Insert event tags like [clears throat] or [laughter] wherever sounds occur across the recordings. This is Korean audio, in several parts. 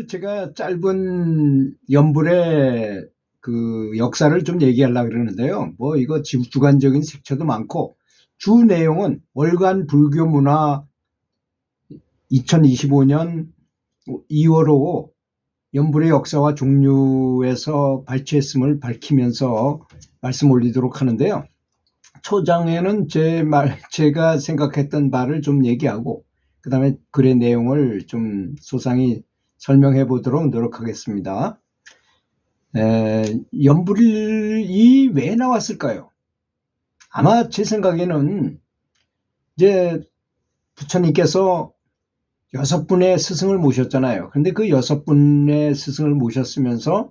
오늘 제가 짧은 연불의 그 역사를 좀 얘기하려고 그러는데요. 뭐 이거 주- 주관적인 색채도 많고 주 내용은 월간 불교 문화 2025년 2월호 연불의 역사와 종류에서 발췌했음을 밝히면서 말씀 올리도록 하는데요. 초장에는 제 말, 제가 생각했던 바를 좀 얘기하고, 그 다음에 글의 내용을 좀 소상히 설명해 보도록 노력하겠습니다. 에, 연불이 왜 나왔을까요? 아마 제 생각에는 이제 부처님께서 여섯 분의 스승을 모셨잖아요. 근데 그 여섯 분의 스승을 모셨으면서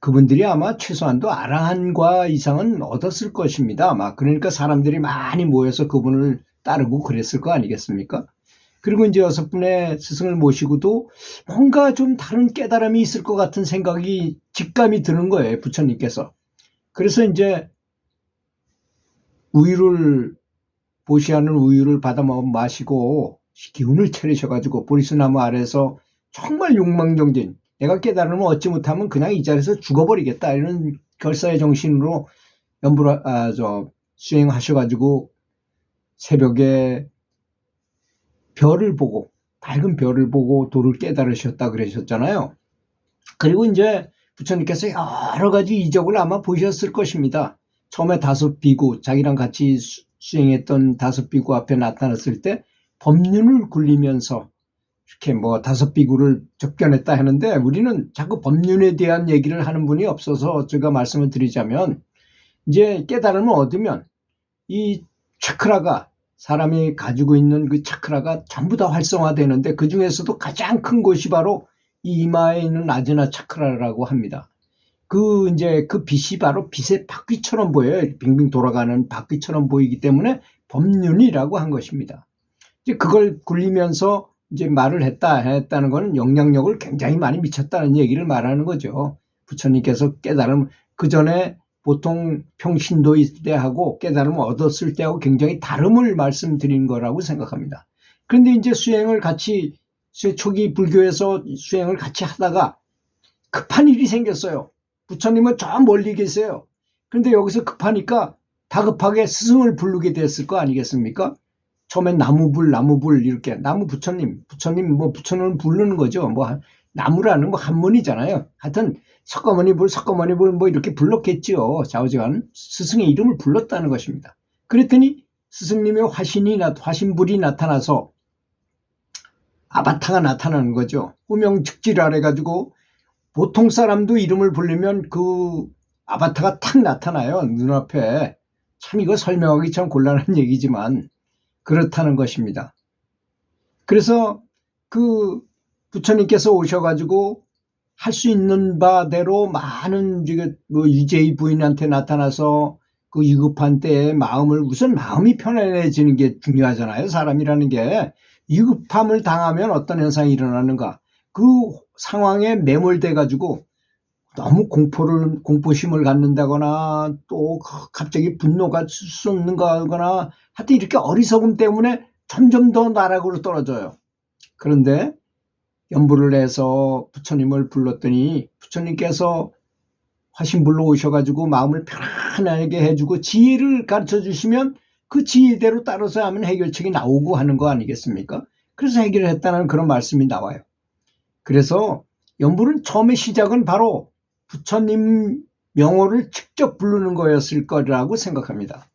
그분들이 아마 최소한도 아라한과 이상은 얻었을 것입니다. 아마 그러니까 사람들이 많이 모여서 그분을 따르고 그랬을 거 아니겠습니까? 그리고 이제 여섯 분의 스승을 모시고도 뭔가 좀 다른 깨달음이 있을 것 같은 생각이 직감이 드는 거예요. 부처님께서. 그래서 이제 우유를 보시하는 우유를 받아 먹 마시고 기운을 차리셔가지고 보리스나무 아래서 정말 욕망정진 내가 깨달으면 얻지 못하면 그냥 이 자리에서 죽어버리겠다 이런 결사의 정신으로 연불 아, 저 수행하셔가지고 새벽에 별을 보고 밝은 별을 보고 도를 깨달으셨다 그러셨잖아요. 그리고 이제 부처님께서 여러 가지 이적을 아마 보셨을 것입니다. 처음에 다섯 비구 자기랑 같이 수- 수행했던 다섯 비구 앞에 나타났을 때 법륜을 굴리면서 이렇게 뭐 다섯 비구를 접견했다 하는데 우리는 자꾸 법륜에 대한 얘기를 하는 분이 없어서 제가 말씀을 드리자면 이제 깨달음을 얻으면 이 차크라가 사람이 가지고 있는 그 차크라가 전부 다 활성화되는데 그 중에서도 가장 큰 곳이 바로 이 이마에 있는 아즈나 차크라라고 합니다. 그 이제 그 빛이 바로 빛의 바퀴처럼 보여요. 빙빙 돌아가는 바퀴처럼 보이기 때문에 법륜이라고 한 것입니다. 이제 그걸 굴리면서 이제 말을 했다 했다는 거는 영향력을 굉장히 많이 미쳤다는 얘기를 말하는 거죠. 부처님께서 깨달음 그 전에 보통 평신도 있을 때 하고 깨달음을 얻었을 때하고 굉장히 다름을 말씀드린 거라고 생각합니다. 그런데 이제 수행을 같이 수- 초기 불교에서 수행을 같이 하다가 급한 일이 생겼어요. 부처님은 저 멀리 계세요. 그런데 여기서 급하니까 다급하게 스승을 부르게 됐을 거 아니겠습니까? 처음엔 나무불, 나무불 이렇게 나무 부처님, 부처님 뭐 부처님을 부르는 거죠. 뭐 한- 나무라는 뭐 한문이잖아요. 하여튼 석가모니 불, 석가모니 불 뭐 이렇게 불렀겠지요. 좌우지간 스승의 이름을 불렀다는 것입니다. 그랬더니 스승님의 화신이 나 화신불이 나타나서 아바타가 나타나는 거죠. 후명즉지라 해가지고 보통 사람도 이름을 부르면 그 아바타가 탁 나타나요. 눈앞에. 참 이거 설명하기 참 곤란한 [laughs] 얘기지만 그렇다는 것입니다. 그래서 그 부처님께서 오셔가지고 할 수 있는 바대로 많은 뭐 유제이 부인한테 나타나서 그 위급한 때에 마음을 우선 마음이 편안해지는 게 중요하잖아요. 사람이라는 게 위급함을 당하면 어떤 현상이 일어나는가 그 상황에 매몰돼 가지고 너무 공포를 공포심을 갖는다거나 또 갑자기 분노가 솟는가 하여튼 이렇게 어리석음 때문에 점점 더 나락으로 떨어져요. 그런데 연불을 해서 부처님을 불렀더니 부처님께서 화신불로 오셔가지고 마음을 편안하게 해주고 지혜를 가르쳐 주시면 그 지혜대로 따라서 하면 해결책이 나오고 하는 거 아니겠습니까? 그래서 해결을 했다는 그런 말씀이 나와요. 그래서 연불은 처음에 시작은 바로 부처님 명호를 직접 부르는 거였을 거라고 생각합니다.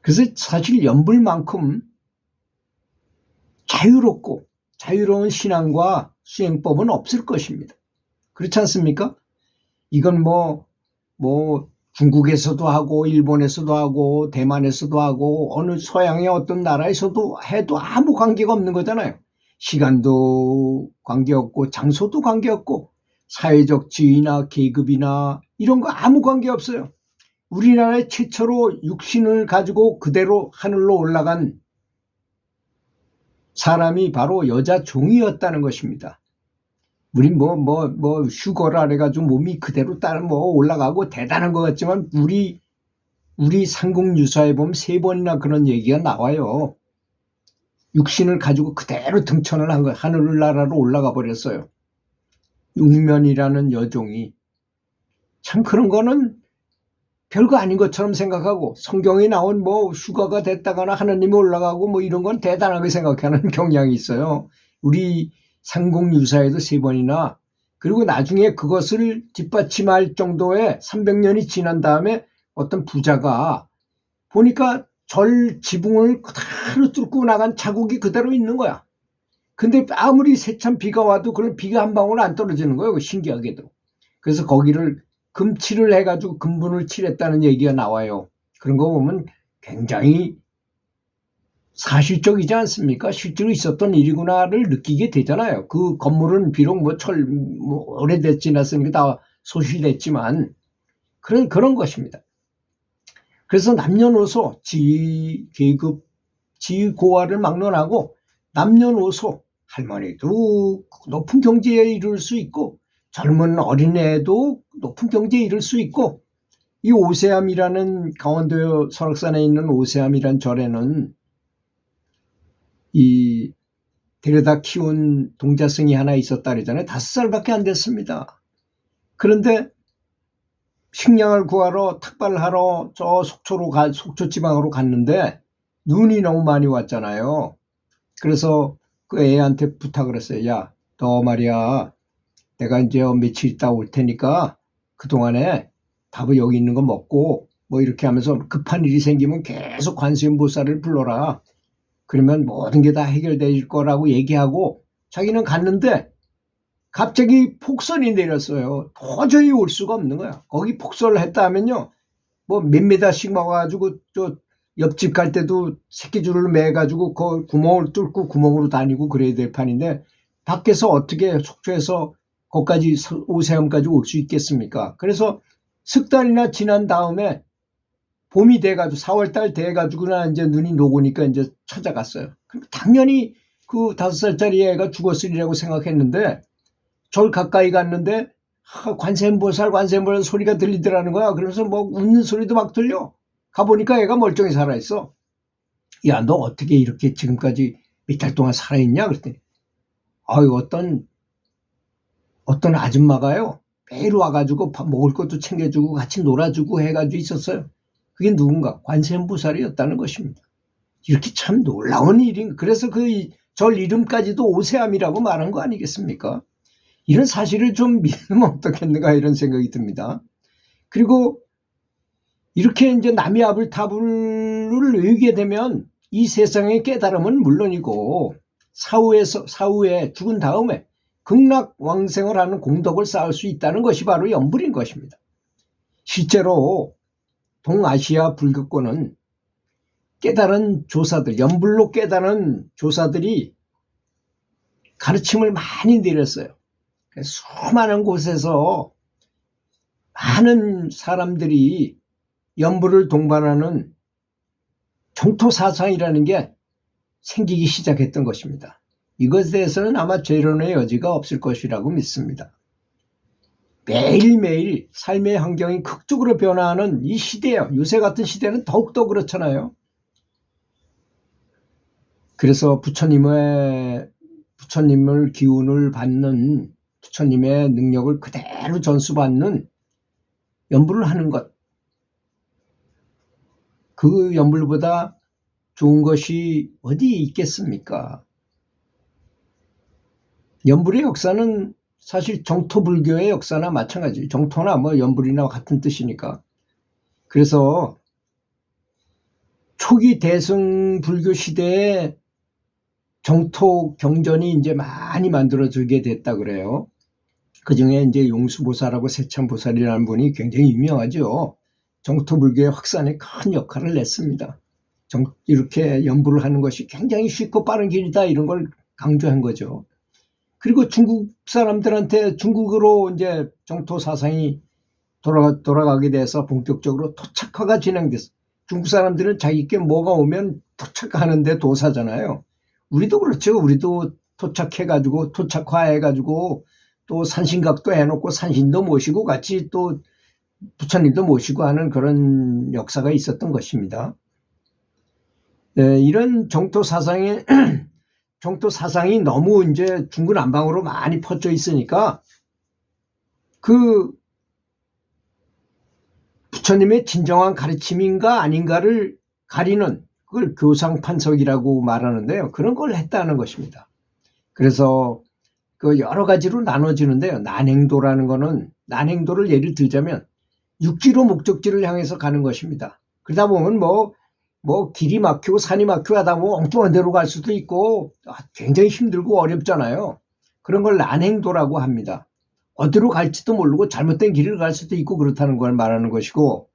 그래서 사실 연불만큼 자유롭고 자유로운 신앙과 수행법은 없을 것입니다. 그렇지 않습니까? 이건 뭐, 뭐, 중국에서도 하고, 일본에서도 하고, 대만에서도 하고, 어느 서양의 어떤 나라에서도 해도 아무 관계가 없는 거잖아요. 시간도 관계없고, 장소도 관계없고, 사회적 지위나 계급이나 이런 거 아무 관계 없어요. 우리나라의 최초로 육신을 가지고 그대로 하늘로 올라간 사람이 바로 여자 종이었다는 것입니다. 우린 뭐, 뭐, 뭐, 슈거라 해가지고 몸이 그대로 따라 뭐 올라가고 대단한 것 같지만, 우리, 우리 상국 유사에 보면 세 번이나 그런 얘기가 나와요. 육신을 가지고 그대로 등천을 한 거예요. 하늘나라로 올라가 버렸어요. 육면이라는 여종이. 참 그런 거는 별거 아닌 것처럼 생각하고 성경에 나온 뭐 휴가가 됐다거나 하나님이 올라가고 뭐 이런 건 대단하게 생각하는 [laughs] 경향이 있어요. 우리 상공 유사에도 세 번이나 그리고 나중에 그것을 뒷받침할 정도의 300년이 지난 다음에 어떤 부자가 보니까 절 지붕을 그대로 뚫고 나간 자국이 그대로 있는 거야. 근데 아무리 세찬 비가 와도 그런 비가 한 방울 안 떨어지는 거예요. 신기하게도. 그래서 거기를 금칠을 해가지고 금분을 칠했다는 얘기가 나와요. 그런 거 보면 굉장히 사실적이지 않습니까? 실제로 있었던 일이구나를 느끼게 되잖아요. 그 건물은 비록 뭐 철, 뭐 오래됐 지 났으니까 다 소실됐지만 그런, 그런 것입니다. 그래서 남녀노소, 지, 계급, 지고화를 막론하고 남녀노소, 할머니도 높은 경지에 이를 수 있고 젊은 어린애도 높은 경지에 이를 수 있고 이 오세암이라는 강원도 설악산에 있는 오세암이란 절에는 이 데려다 키운 동자승이 하나 있었다 그러잖아요. 다섯 살밖에 안 됐습니다. 그런데 식량을 구하러 탁발을 하러 저 속초로 가, 속초 지방으로 갔는데 눈이 너무 많이 왔잖아요. 그래서 그 애한테 부탁을 했어요. 야, 너 말이야. 내가 이제 며칠 있다 올 테니까 그동안에 밥을 여기 있는 거 먹고 뭐 이렇게 하면서 급한 일이 생기면 계속 관세음보살을 불러라. 그러면 모든 게 다 해결될 거라고 얘기하고 자기는 갔는데 갑자기 폭설이 내렸어요. 도저히 올 수가 없는 거야. 거기 폭설을 했다 하면요. 뭐 몇 미터씩 먹어가지고 저 옆집 갈 때도 새끼줄을 매가지고 그 구멍을 뚫고 구멍으로 다니고 그래야 될 판인데 밖에서 어떻게 속초에서 거기까지 오세암까지 올 수 있겠습니까? 그래서 석 달이나 지난 다음에 봄이 돼가지고 4월달 돼가지고나 이제 눈이 녹으니까 이제 찾아갔어요. 당연히 그 다섯 살짜리 애가 죽었으리라고 생각했는데 절 가까이 갔는데 아, 관세음보살 관세음보살 소리가 들리더라는 거야. 그래서 뭐 웃는 소리도 막 들려. 가보니까 애가 멀쩡히 살아있어. 야, 너 어떻게 이렇게 지금까지 몇 달 동안 살아있냐? 그랬더니, 아유, 어떤, 어떤 아줌마가요. 매일 와가지고 밥 먹을 것도 챙겨주고 같이 놀아주고 해가지고 있었어요. 그게 누군가? 관세음보살이었다는 것입니다. 이렇게 참 놀라운 일인, 그래서 그 절 이름까지도 오세암이라고 말한 거 아니겠습니까? 이런 사실을 좀 믿으면 어떻겠는가 이런 생각이 듭니다. 그리고 이렇게 이제 남이 압을 타불을 외우게 되면 이 세상의 깨달음은 물론이고 사후에서 사후에 죽은 다음에 극락 왕생을 하는 공덕을 쌓을 수 있다는 것이 바로 연불인 것입니다. 실제로 동아시아 불교권은 깨달은 조사들, 연불로 깨달은 조사들이 가르침을 많이 내렸어요. 수많은 곳에서 많은 사람들이 연불을 동반하는 정토 사상이라는 게 생기기 시작했던 것입니다. 이것에 대해서는 아마 재론의 여지가 없을 것이라고 믿습니다. 매일매일 삶의 환경이 극적으로 변화하는 이 시대요. 요새 같은 시대는 더욱더 그렇잖아요. 그래서 부처님의, 부처님을 기운을 받는 부처님의 능력을 그대로 전수받는 연불을 하는 것. 그 연불보다 좋은 것이 어디 있겠습니까? 연불의 역사는 사실 정토불교의 역사나 마찬가지. 정토나 뭐 연불이나 같은 뜻이니까. 그래서 초기 대승 불교 시대에 정토 경전이 이제 많이 만들어지게 됐다 그래요. 그 중에 이제 용수보살하고 세참보살이라는 분이 굉장히 유명하죠. 정토 불교의 확산에 큰 역할을 냈습니다. 정, 이렇게 연부를 하는 것이 굉장히 쉽고 빠른 길이다 이런 걸 강조한 거죠. 그리고 중국 사람들한테 중국으로 이제 정토 사상이 돌아가, 돌아가게 돼서 본격적으로 토착화가 진행됐어. 중국 사람들은 자기께 뭐가 오면 토착하는데 도사잖아요. 우리도 그렇죠. 우리도 토착해가지고 토착화해가지고 또 산신각도 해놓고 산신도 모시고 같이 또 부처님도 모시고 하는 그런 역사가 있었던 것입니다. 네, 이런 정토 사상의 [clears throat] 정토 사상이 너무 이제 중구난방으로 많이 퍼져 있으니까 그 부처님의 진정한 가르침인가 아닌가를 가리는 그걸 교상판석이라고 말하는데요. 그런 걸 했다는 것입니다. 그래서 그 여러 가지로 나눠지는데요. 난행도라는 거는 난행도를 예를 들자면 육지로 목적지를 향해서 가는 것입니다. 그러다 보면 뭐, 뭐 길이 막히고 산이 막히고 하다 보면 엉뚱한 데로 갈 수도 있고 아, 굉장히 힘들고 어렵잖아요. 그런 걸 난행도라고 합니다. 어디로 갈지도 모르고 잘못된 길을 갈 수도 있고 그렇다는 걸 말하는 것이고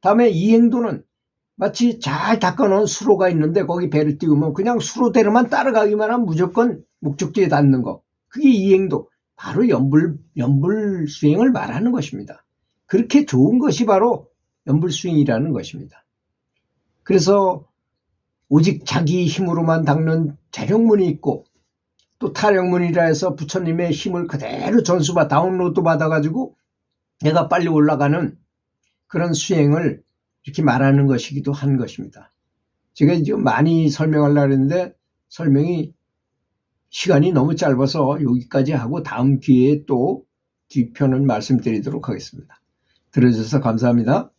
다음에 이 행도는 마치 잘 닦아놓은 수로가 있는데 거기 배를 띄우면 그냥 수로대로만 따라가기만 하면 무조건 목적지에 닿는 거. 그게 이 행도. 바로 연불, 연불 수행을 말하는 것입니다. 그렇게 좋은 것이 바로 연불 수행이라는 것입니다. 그래서 오직 자기 힘으로만 닦는 재력문이 있고 또 타령문이라 해서 부처님의 힘을 그대로 전수받 다운로드 받아가지고 내가 빨리 올라가는 그런 수행을 이렇게 말하는 것이기도 한 것입니다. 제가 지금 많이 설명하려고 했는데 설명이 시간이 너무 짧아서 여기까지 하고 다음 기회에 또 뒤편을 말씀드리도록 하겠습니다. 들어주셔서 감사합니다.